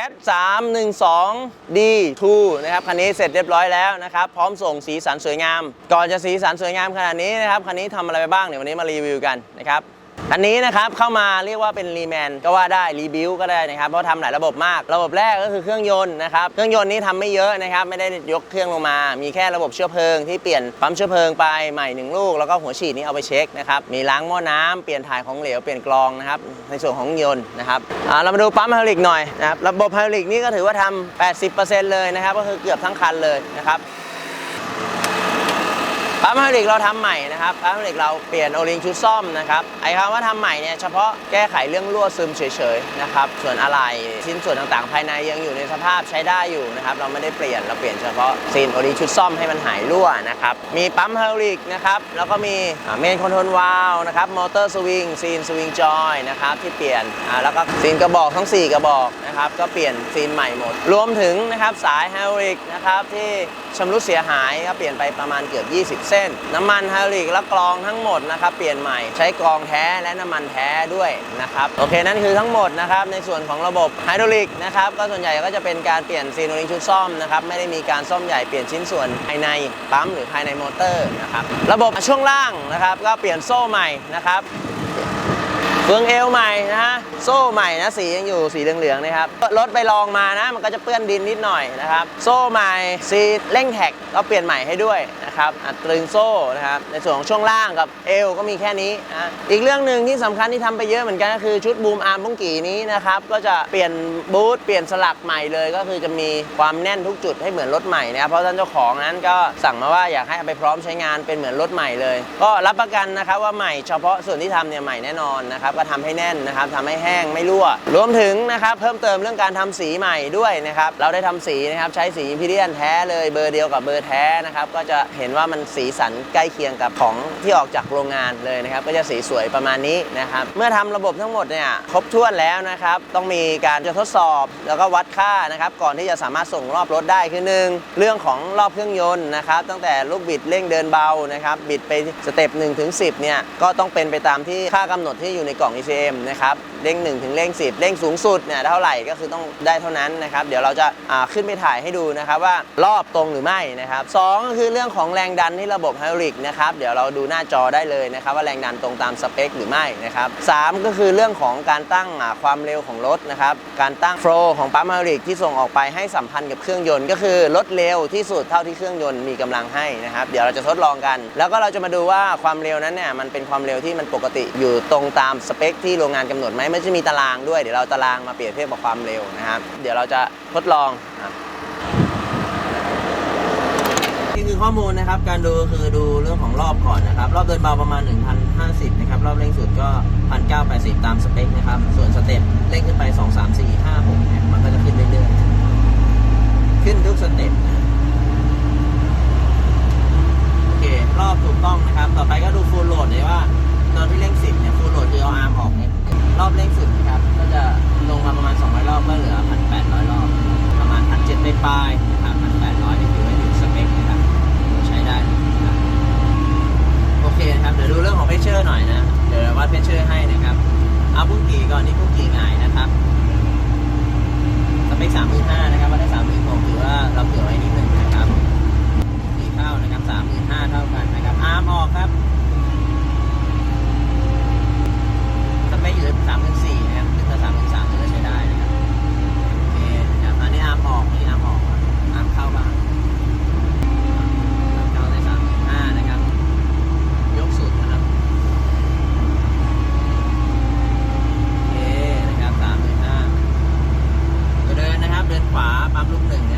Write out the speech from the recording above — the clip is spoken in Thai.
แคท312 D2 นะครับคันนี้เสร็จเรียบร้อยแล้วนะครับ พร้อมส่งสีสันสวยงาม ก่อนจะสีสันสวยงามขนาดนี้นะครับคันนี้ทำอะไรไปบ้างเดี๋ยววันนี้มารีวิวกันนะครับ อันนี้นะครับเข้ามาเรียกว่าเป็นรีแมนก็ว่าได้รีบิวก็ได้นะครับเพราะทำหลายระบบมาก ระบบแรกก็คือเครื่องยนต์นะครับเครื่องยนต์นี้ทำไม่เยอะนะครับไม่ได้ยกเครื่องลงมา มีแค่ระบบเชื้อเพลิงที่เปลี่ยนปั๊มเชื้อเพลิงไปใหม่หนึ่งลูกแล้วก็หัวฉีดนี้เอาไปเช็คนะครับมีล้างหม้อน้ำเปลี่ยนถ่ายของเหลวเปลี่ยนกรองนะครับในส่วนของยนต์นะครับเรามาดูปั๊มไฮดรอลิกหน่อยนะครับระบบไฮดรอลิกนี่ก็ถือว่าทำ80%เลยนะครับก็คือเกือบทั้งคันเลยนะครับ ปั๊มไฮดรอลิกเราทำใหม่นะครับปั๊มไฮดรอลิกเราเปลี่ยนโอลิงชุดซ่อมนะครับไอ้คำว่าทำใหม่เนี่ยเฉพาะแก้ไขเรื่องรั่วซึมเฉยๆนะครับส่วนอะไหล่ชิ้นส่วนต่างๆ ภายในยังอยู่ในสภาพใช้ได้อยู่นะครับเราไม่ได้เปลี่ยนเราเปลี่ยนเฉพาะซีนโอลิงชุดซ่อมให้มันหายรั่วนะครับมีปั๊มไฮดรอลิกนะครับแล้วก็มีเมนคอนโทรลวาลนะครับมอเตอร์สวิงซีนสวิงจอยนะครับที่เปลี่ยนอ่าแล้วก็ซีนกระบอกทั้ง 4 กระบอก นะครับก็เปลี่ยนซีนใหม่หมด รวมถึงนะครับสายไฮดรอลิกนะครับที่ชำรุดเสียหายก็เปลี่ยนไปประมาณเกือบ 20 เส้น น้ำมันไฮดรอลิกและกรองทั้งหมดนะครับเปลี่ยนใหม่ใช้กรองแท้และน้ำมันแท้ด้วยนะครับโอเคนั่นคือทั้งหมดนะครับในส่วนของระบบไฮดรอลิกนะครับก็ส่วนใหญ่ก็จะเป็นการเปลี่ยนซีโนลิงชุดซ่อมนะครับไม่ได้มีการซ่อมใหญ่เปลี่ยนชิ้นส่วนภายในปั๊มหรือภายในมอเตอร์นะครับระบบช่วงล่างนะครับก็เปลี่ยนโซ่ใหม่นะครับ เฟืองเอวใหม่นะฮะโซ่ใหม่นะสียังอยู่สีเหลืองๆนะครับรถไปลองมานะมันก็จะเปื้อนดินนิดหน่อยนะครับ โซ่ใหม่ซีเร่งแท็กก็เปลี่ยนใหม่ให้ด้วยนะ ครับตรึงโซ่นะครับในส่วนของช่วงล่างกับเอวก็มีแค่นี้นะอีกเรื่องหนึ่งที่สำคัญที่ทำไปเยอะเหมือนกันก็คือชุดบูมอาร์มบุ้งกี่นี้นะครับก็จะเปลี่ยนบูทเปลี่ยนสลักใหม่เลย ก็คือจะมีความแน่นทุกจุดให้เหมือนรถใหม่นะครับเพราะท่านเจ้าของนั้นก็สั่งมาว่าอยากให้เอาไปพร้อมใช้งานเป็นเหมือนรถใหม่เลย ก็รับประกันนะครับว่าใหม่เฉพาะส่วนที่ทำเนี่ยใหม่แน่นอนนะครับก็ทำให้แน่นนะครับทำให้แห้งไม่รั่ว รวมถึงนะครับเพิ่มเติมเรื่องการทำสีใหม่ด้วยนะครับเราได้ทำสีนะครับใช้สีพิเรียนแท้เลยเบอร์เดียวกับเบอร์แท้นะครับก็จะเห็นว่ามันสีสันใกล้เคียงกับของที่ออกจากโรงงานเลยนะครับ ก็จะสีสวยประมาณนี้นะครับ เมื่อทำระบบทั้งหมดเนี่ยครบถ้วนแล้วนะครับ ต้องมีการจะทดสอบแล้วก็วัดค่านะครับ ก่อนที่จะสามารถส่งรอบรถได้คือหนึ่งเรื่องของรอบเครื่องยนต์นะครับ ตั้งแต่ลูกบิดเร่งเดินเบานะครับ บิดไปสเต็ป1ถึง10 เนี่ย ก็ต้องเป็นไปตามที่ค่ากำหนดที่อยู่ในกล่อง ECM นะครับเร่ง1ถึงเร่ง10 เร่งสูงสุดเนี่ยเท่าไหร่ก็คือต้องได้เท่านั้นนะครับ เดี๋ยวเราจะขึ้นไปถ่ายให้ดูนะครับว่ารอบตรงหรือไม่นะครับสองก็คือเรื่องของแรงดันที่ระบบไฮดรอลิกนะครับเดี๋ยวเราดูหน้าจอได้เลยนะครับว่าแรงดันตรงตามสเปคหรือไม่นะครับสามก็คือเรื่องของการตั้งความเร็วของรถนะครับการตั้งโฟลของปั๊มไฮดรอลิกที่ส่งออกไปให้สัมพันธ์กับเครื่องยนต์ ก็คือรถเร็วที่สุดเท่าที่เครื่องยนต์มีกำลังให้นะครับเดี๋ยวเราจะทดลองกัน แล้วก็เราจะมาดูว่าความเร็วนั้นเนี่ยมันเป็นความเร็วที่มันปกติอยู่ตรงตามสเปคที่โรงงานกำหนดไหมไม่จะมีตารางด้วยเดี๋ยวเราตารางมาเปรียบเทียบกับความเร็วนะครับเดี๋ยวเราจะทดลองอะ คือข้อมูลนะครับ การดูคือดูเรื่องของรอบก่อนนะครับ รอบเดินเบาประมาณ 1,050 นะครับ รอบเร่งสุดก็ 1,980 ตามสเปคนะครับ ส่วนสเต็ปเร่งขึ้นไป 2 3 4 5 6เนี่ยมันก็จะขึ้นเรื่อยๆ ขึ้นทุกสเต็ปนะ องของเพชเชอร์หน่อยนะ เดี๋ยววัดเพชเชอร์ให้นะครับ เอาพุ่งกี่ก่อนนี่พุ่งกี่หงายนะครับสเปคสามหมื่นห้านะครับวัดได้สามหมื่นหกถือว่าเราเผื่อไว้นิดนึงนะครับกี่เข้านะครับสามหมื่นห้าเท่ากันนะครับ อาร์มออกครับ สเปคอยู่สามหมื่นสี่นะครับถึงจะสามหมื่นสามถือว่าใช้ได้นะครับโอเคนะครับอันนี้อาร์มออกนี่อาร์มออกอาร์มเข้าบ้างอาร์มเข้าได้สามหมื่นห้านะครับ ยกสุดนะครับ โอเคนะครับสามหมื่นห้าตัวเดินนะครับ เดินขวา ปั๊มลูกหนึ่งนะ